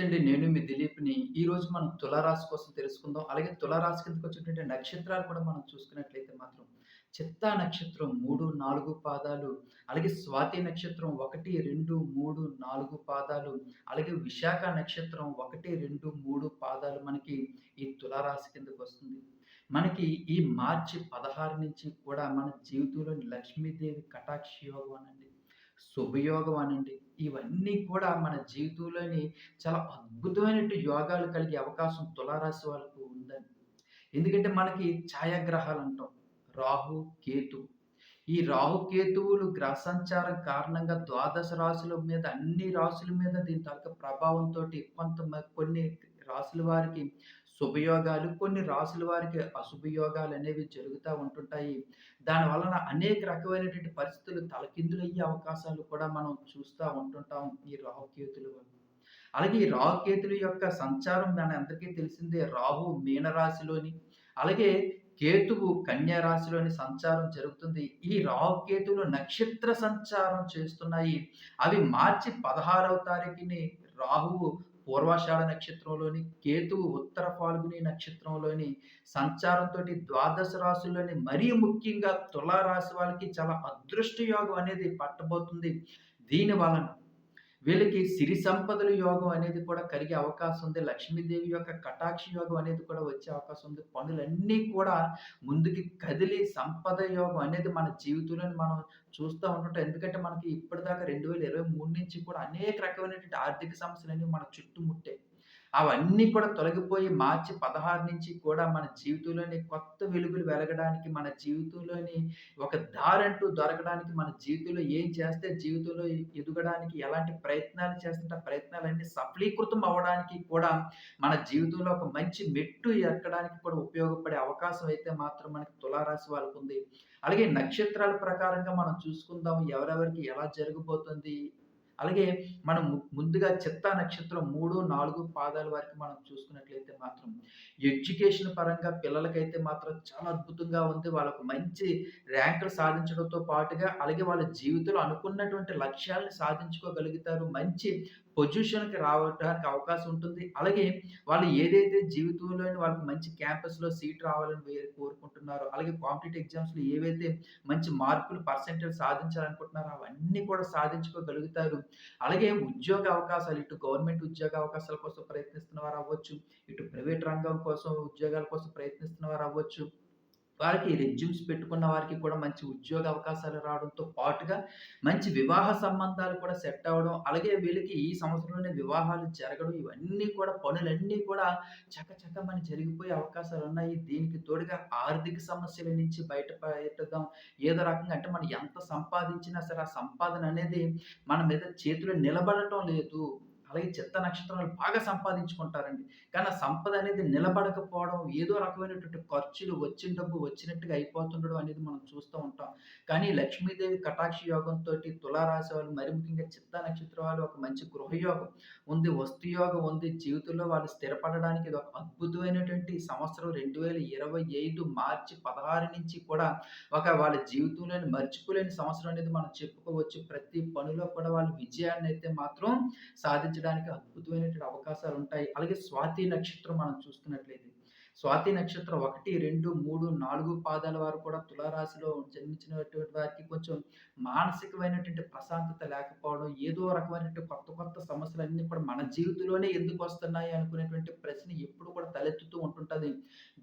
నమస్తే అండి. నేను మీ దిలీప్‌ని. ఈరోజు మనం తులారాశి కోసం తెలుసుకుందాం. అలాగే తులారాశి కిందకి వచ్చినటువంటి నక్షత్రాలు కూడా మనం చూసుకున్నట్లయితే మాత్రం చిత్తా నక్షత్రం 3, 4 పాదాలు, అలాగే స్వాతి నక్షత్రం 1, 2, 3, 4 పాదాలు, అలాగే విశాఖ నక్షత్రం 1, 2, 3 పాదాలు మనకి ఈ తులారాశి కిందకు వస్తుంది మనకి ఈ మార్చి 16 నుంచి కూడా మన జీవితంలోని లక్ష్మీదేవి కటాక్ష యోగం అనండి, శుభయోగం అనండి, ఇవన్నీ కూడా మన జీవితంలోని చాలా అద్భుతమైన యోగాలు కలిగే అవకాశం తులారాశి వాళ్ళకు ఉందండి. ఎందుకంటే మనకి ఛాయాగ్రహాలు అంటాం. రాహు, కేతు. ఈ రాహు, కేతువులు గ్రహ సంచారం కారణంగా ద్వాదశ రాశుల మీద అన్ని రాశుల మీద దీని తాలూకా ప్రభావంతో కొంత కొన్ని రాశుల వారికి శుభయోగాలు, కొన్ని రాశుల వారికి అశుభయోగాలు అనేవి జరుగుతూ ఉంటుంటాయి. దాని వలన అనేక రకమైనటువంటి పరిస్థితులు తలకిందులయ్యే అవకాశాలు కూడా మనం చూస్తూ ఉంటుంటాం ఈ రాహుకేతుల వల్ల. అలాగే ఈ రాహుకేతుల యొక్క సంచారం దాని అందరికీ తెలిసిందే. రాహు మీనరాశిలోని, అలాగే కేతువు కన్యా రాశిలోని సంచారం జరుగుతుంది. ఈ రాహుకేతువులు నక్షత్ర సంచారం చేస్తున్నాయి. అవి మార్చి 16వ తారీఖుని రాహువు పూర్వాషాఢ నక్షత్రంలోని, కేతువు ఉత్తర ఫాల్గుని నక్షత్రంలోని సంచారంతో ద్వాదశ రాశుల్లోని మరీ ముఖ్యంగా తులా రాశి వాళ్ళకి చాలా అదృష్ట యోగం అనేది పట్టబోతుంది. దీని వలన వీళ్ళకి సిరి సంపదల యోగం అనేది కూడా కలిగే అవకాశం ఉంది. లక్ష్మీదేవి యొక్క కటాక్ష యోగం అనేది కూడా వచ్చే అవకాశం ఉంది. పనులన్నీ కూడా ముందుకి కదిలి సంపద యోగం అనేది మన జీవితంలోని మనం చూస్తూ ఉంటుంటాం. ఎందుకంటే మనకి ఇప్పటిదాకా 2023 నుంచి కూడా అనేక రకమైనటువంటి ఆర్థిక సమస్యలనేవి మన చుట్టుముట్టాయి. అవన్నీ కూడా తొలగిపోయి మార్చి 16 నుంచి కూడా మన జీవితంలోని కొత్త వెలుగులు వెలగడానికి, మన జీవితంలోని ఒక దారంటూ దొరకడానికి, మన జీవితంలో ఏం చేస్తే జీవితంలో ఎదగడానికి ఎలాంటి ప్రయత్నాలు చేస్తుంటే ప్రయత్నాలన్నీ సఫలీకృతం అవ్వడానికి కూడా మన జీవితంలో ఒక మంచి మెట్టు ఎక్కడానికి కూడా ఉపయోగపడే అవకాశం అయితే మాత్రం మనకి తులారాశి వాళ్ళకుంది. అలాగే నక్షత్రాల ప్రకారంగా మనం చూసుకుందాం. ఎవరెవరికి ఎలా జరగబోతుంది. అలాగే మనం ముందుగా చిత్తా నక్షత్రం 3, 4 పాదాల వరకు మనం చూసుకున్నట్లయితే మాత్రం ఎడ్యుకేషన్ పరంగా పిల్లలకైతే మాత్రం చాలా అద్భుతంగా ఉంది. వాళ్ళకు మంచి ర్యాంకులు సాధించడంతో పాటుగా అలాగే వాళ్ళ జీవితంలో అనుకున్నటువంటి లక్ష్యాలను సాధించుకోగలుగుతారు. మంచి పొజిషన్‌కి రావడానికి అవకాశం ఉంటుంది. అలాగే వాళ్ళు ఏదైతే జీవితంలోని వాళ్ళకి మంచి క్యాంపస్‌లో సీట్ రావాలని కోరుకుంటున్నారో, అలాగే కాంపిటేటివ్ ఎగ్జామ్స్‌లో ఏవైతే మంచి మార్కులు పర్సెంటేజ్ సాధించాలనుకుంటున్నారో అవన్నీ కూడా సాధించుకోగలుగుతారు. అలాగే ఉద్యోగ అవకాశాలు ఇటు గవర్నమెంట్ ఉద్యోగ అవకాశాల కోసం ప్రయత్నిస్తున్న వారు అవ్వచ్చు, ఇటు ప్రైవేట్ రంగం కోసం ఉద్యోగాల కోసం ప్రయత్నిస్తున్న వారు అవ్వచ్చు. వారికి రెజ్యూమ్స్ పెట్టుకున్న వారికి కూడా మంచి ఉద్యోగ అవకాశాలు రావడంతో పాటుగా మంచి వివాహ సంబంధాలు కూడా సెట్ అవ్వడం, అలాగే వీళ్ళకి ఈ సంవత్సరంలోనే వివాహాలు జరగడం ఇవన్నీ కూడా పనులన్నీ కూడా చకచక మన జరిగిపోయే అవకాశాలు ఉన్నాయి దీనికి తోడుగా ఆర్థిక సమస్యల నుంచి బయట ఏదో రకంగా అంటే మనం ఎంత సంపాదించినా సరే ఆ సంపాదన అనేది మన మీద చేతిలో నిలబడటం లేదు. అలాగే చిత్త నక్షత్రాలు బాగా సంపాదించుకుంటారండి. కానీ ఆ సంపద అనేది నిలబడకపోవడం, ఏదో రకమైనటువంటి ఖర్చులు వచ్చిన డబ్బు వచ్చినట్టుగా అయిపోతుండడం అనేది మనం చూస్తూ ఉంటాం. కానీ లక్ష్మీదేవి కటాక్ష యోగంతోటి తులారాశి వాళ్ళు మరి ముఖ్యంగా చిత్త నక్షత్రం వాళ్ళు ఒక మంచి గృహయోగం ఉంది, వస్తు యోగం ఉంది. జీవితంలో వాళ్ళు స్థిరపడడానికి ఒక అద్భుతమైనటువంటి సంవత్సరం 2025 మార్చి 16 నుంచి కూడా ఒక వాళ్ళ జీవితంలోని మర్చిపోలేని సంవత్సరం అనేది మనం చెప్పుకోవచ్చు. ప్రతి పనిలో కూడా వాళ్ళు విజయాన్నయితే మాత్రం సాధించ సాధించడానికి అద్భుతమైనటువంటి అవకాశాలు ఉంటాయి అలాగే స్వాతి నక్షత్రం మనం చూసుకున్నట్లయితే, స్వాతి నక్షత్రం 1, 2, 3, 4 పాదాల వారు కూడా తులారాశిలో జన్మించినటువంటి వారికి కొంచెం మానసికమైనటువంటి ప్రశాంతత లేకపోవడం, ఏదో రకమైనటువంటి కొత్త కొత్త సమస్యలన్నీ కూడా మన జీవితంలోనే ఎందుకు వస్తున్నాయి అనుకునేటువంటి ప్రశ్న ఎప్పుడు కూడా తలెత్తుతూ ఉంటుంటుంది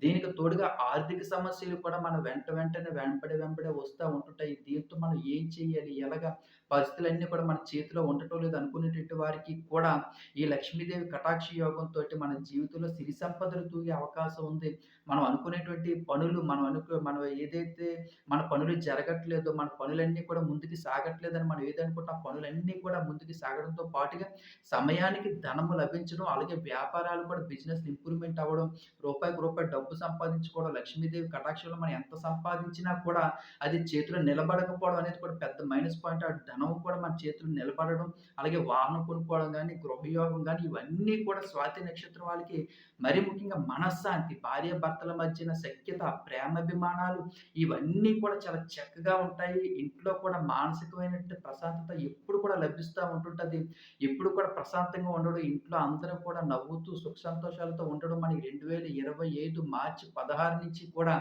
దీనికి తోడుగా ఆర్థిక సమస్యలు కూడా మన వెంట వెంటనే వెంబడి వెంబడే వస్తూ ఉంటుంటాయి. దీంతో మనం ఏం చేయాలి? ఎలాగా? పరిస్థితులన్నీ కూడా మన చేతిలో ఉండటం లేదు అనుకునేటువంటి వారికి కూడా ఈ లక్ష్మీదేవి కటాక్ష యోగంతో మన జీవితంలో సిరి సంపదలు తూగే అవకాశం ఉంది. మనం అనుకునేటువంటి పనులు మనం అనుకో మనం ఏదైతే మన పనులు జరగట్లేదో, మన పనులన్నీ కూడా ముందుకు సాగట్లేదని మనం ఏదనుకుంటే పనులన్నీ కూడా ముందుకు సాగడంతో పాటుగా సమయానికి ధనము లభించడం, అలాగే వ్యాపారాలు కూడా బిజినెస్ ఇంప్రూవ్‌మెంట్ అవ్వడం, రూపాయికి రూపాయి డబ్బు సంపాదించుకోవడం, లక్ష్మీదేవి కటాక్షంలో మనం ఎంత సంపాదించినా కూడా అది చేతిలో నిలబడకపోవడం అనేది కూడా పెద్ద మైనస్ పాయింట్. ఆ ధనం కూడా మన చేతులు నిలబడడం, అలాగే వాహనం కొనుక్కోవడం కానీ గృహయోగం కానీ ఇవన్నీ కూడా స్వాతి నక్షత్రం వాళ్ళకి మరీ ముఖ్యంగా మనశ్శాంతి, భార్యాభర్తల మధ్యన సఖ్యత, ప్రేమాభిమానాలు ఇవన్నీ కూడా చాలా చక్కగా ఉంటాయి. ఇంట్లో కూడా మానసికమైనటువంటి ప్రశాంతత ఎప్పుడు కూడా లభిస్తూ ఉంటుంటుంది ఎప్పుడు కూడా ప్రశాంతంగా ఉండడం, ఇంట్లో అందరూ కూడా నవ్వుతూ సుఖ సంతోషాలతో ఉండడం మనకి 2025 మార్చి 16 నుంచి కూడా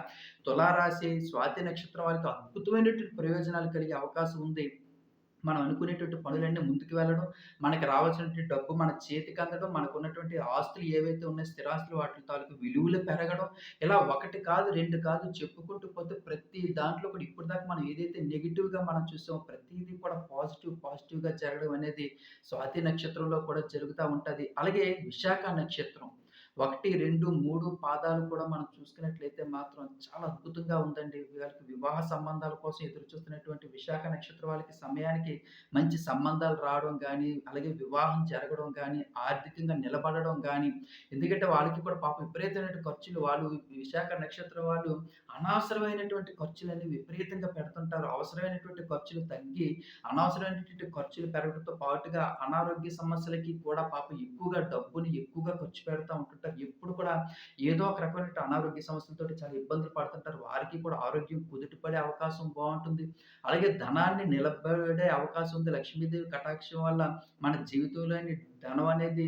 తులారాశి, స్వాతి నక్షత్రం వాళ్ళకి అద్భుతమైనటువంటి ప్రయోజనాలు కలిగే అవకాశం ఉంది. మనం అనుకునేటువంటి పనులన్నీ ముందుకు వెళ్ళడం, మనకి రావాల్సినటువంటి డబ్బు మన చేతికి అందడం, మనకు ఉన్నటువంటి ఆస్తులు ఏవైతే ఉన్నాయో స్థిరాస్తులు వాటి తాలూకు విలువలు పెరగడం, ఇలా ఒకటి కాదు, రెండు కాదు చెప్పుకుంటూ పోతే ప్రతి దాంట్లో కూడా ఇప్పటిదాకా మనం ఏదైతే నెగిటివ్గా మనం చూసామో ప్రతిదీ కూడా పాజిటివ్, పాజిటివ్‌గా జరగడం అనేది స్వాతి నక్షత్రంలో కూడా జరుగుతూ ఉంటుంది. అలాగే విశాఖ నక్షత్రం. 1, 2, 3 పాదాలు కూడా మనం చూసుకున్నట్లయితే మాత్రం చాలా అద్భుతంగా ఉందండి. వీళ్ళకి వివాహ సంబంధాల కోసం ఎదురు చూస్తున్నటువంటి విశాఖ నక్షత్రం వాళ్ళకి సమయానికి మంచి సంబంధాలు రావడం కానీ అలాగే వివాహం జరగడం కానీ ఆర్థికంగా నిలబడడం కానీ ఎందుకంటే వాళ్ళకి కూడా పాపం విపరీతమైన ఖర్చులు వాళ్ళు విశాఖ నక్షత్రం వాళ్ళు అనవసరమైనటువంటి ఖర్చులన్నీ విపరీతంగా పెడుతుంటారు. అవసరమైనటువంటి ఖర్చులు తగ్గి, అనవసరమైనటువంటి ఖర్చులు పెరగడంతో పాటుగా అనారోగ్య సమస్యలకి కూడా పాపం ఎక్కువగా డబ్బుని ఎక్కువగా ఖర్చు పెడతా ఉంటుంటారు. ఎప్పుడు కూడా ఏదో ఒక రకమైన అనారోగ్య సమస్యలతో చాలా ఇబ్బందులు పడుతుంటారు. వారికి కూడా ఆరోగ్యం కుదుటపడే అవకాశం బాగుంటుంది అలాగే ధనాన్ని నిలబడే అవకాశం ఉంది. లక్ష్మీదేవి కటాక్షం వల్ల మన జీవితంలోని ధనం అనేది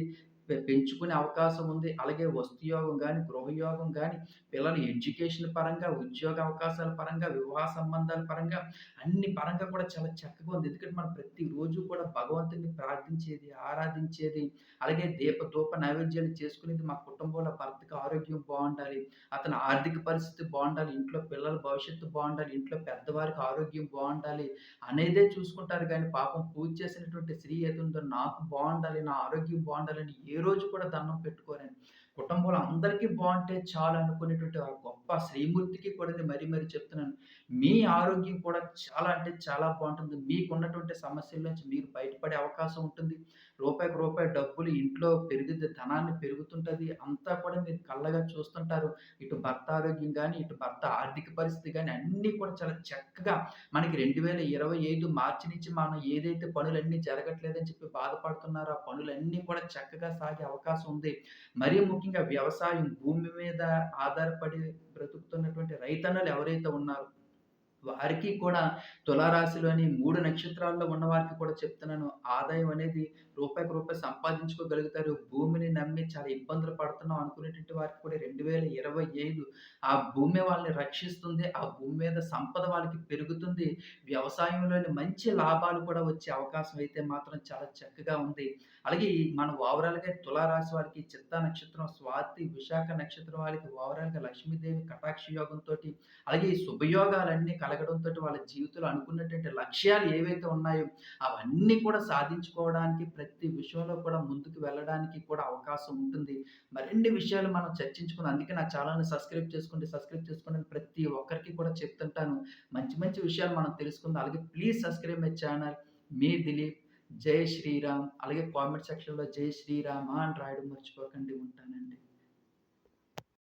పెంచుకునే అవకాశం ఉంది. అలాగే వస్తుయోగం కానీ గృహయోగం కానీ పిల్లల ఎడ్యుకేషన్ పరంగా, ఉద్యోగ అవకాశాల పరంగా, వివాహ సంబంధాల పరంగా, అన్ని పరంగా కూడా చాలా చక్కగా ఉంది. ఎందుకంటే మనం ప్రతిరోజు కూడా భగవంతుని ప్రార్థించేది, ఆరాధించేది, అలాగే దీపధూప నైవేద్యాలు చేసుకునేది మా కుటుంబంలో భర్తకి ఆరోగ్యం బాగుండాలి అతని ఆర్థిక పరిస్థితి బాగుండాలి ఇంట్లో పిల్లల భవిష్యత్తు బాగుండాలి ఇంట్లో పెద్దవారికి ఆరోగ్యం బాగుండాలి అనేదే చూసుకుంటారు కానీ పాపం పూజ చేసినటువంటి స్త్రీ ఏదుందో నాకు బాగుండాలి నా ఆరోగ్యం బాగుండాలని ఏ రోజు కూడా దండం పెట్టుకోలేను కుటుంబంలో అందరికీ బాగుంటే చాలు అనుకునేటువంటి ఆ గొప్ప శ్రీమూర్తికి కూడా నేను మరీ మరీ చెప్తున్నాను. మీ ఆరోగ్యం కూడా చాలా అంటే చాలా బాగుంటుంది మీకున్నటువంటి సమస్యల నుంచి మీరు బయటపడే అవకాశం ఉంటుంది. రూపాయికి రూపాయి డబ్బులు ఇంట్లో పెరుగుతుంది ధనాన్ని పెరుగుతుంటుంది అంతా కూడా మీరు కళ్ళగా చూస్తుంటారు. ఇటు భర్త ఆరోగ్యం కానీ ఇటు భర్త ఆర్థిక పరిస్థితి కానీ అన్నీ కూడా చాలా చక్కగా మనకి 2025 మార్చి నుంచి మనం ఏదైతే పనులన్నీ జరగట్లేదని చెప్పి బాధపడుతున్నారో, ఆ పనులన్నీ కూడా చక్కగా సాగే అవకాశం ఉంది. మరీ ముఖ్యంగా వ్యవసాయం భూమి మీద ఆధారపడి బ్రతుకుతున్నటువంటి రైతన్నలు ఎవరైతే ఉన్నారో వారికి కూడా తులారాశిలోని మూడు నక్షత్రాల్లో ఉన్నవారికి కూడా చెప్తున్నాను. ఆదాయం అనేది రూపాయికి రూపాయి సంపాదించుకోగలుగుతారు. భూమిని నమ్మి చాలా ఇబ్బందులు పడుతున్నాం అనుకునేటువంటి వారికి కూడా 2025 ఆ భూమి వాళ్ళని రక్షిస్తుంది. ఆ భూమి మీద సంపద వాళ్ళకి పెరుగుతుంది. వ్యవసాయంలోని మంచి లాభాలు కూడా వచ్చే అవకాశం అయితే మాత్రం చాలా చక్కగా ఉంది. అలాగే మన ఓవరాల్‌గా తులారాశి వారికి చిత్తా నక్షత్రం, స్వాతి, విశాఖ నక్షత్రం వాళ్ళకి ఓవరాల్‌గా లక్ష్మీదేవి కటాక్ష యోగంతో అలాగే ఈ శుభయోగాలన్నీ కలగడంతో వాళ్ళ జీవితంలో అనుకున్నటువంటి లక్ష్యాలు ఏవైతే ఉన్నాయో అవన్నీ కూడా సాధించుకోవడానికి ప్రతి ప్రతి విషయంలో కూడా ముందుకు వెళ్ళడానికి కూడా అవకాశం ఉంటుంది. మరిన్ని విషయాలు మనం చర్చించుకుందాం. అందుకే నా ఛానల్ని సబ్స్క్రైబ్ చేసుకోండి, సబ్స్క్రైబ్ చేసుకోండి ప్రతి ఒక్కరికి కూడా చెప్తుంటాను. మంచి మంచి విషయాలు మనం తెలుసుకుందాం. అలాగే ప్లీజ్ సబ్స్క్రైబ్ మై ఛానల్. మీ దిలీప్. జై శ్రీరామ్. అలాగే కామెంట్ సెక్షన్‌లో జై శ్రీరామ్ అని రాయడం మర్చిపోకండి. ఉంటానండి.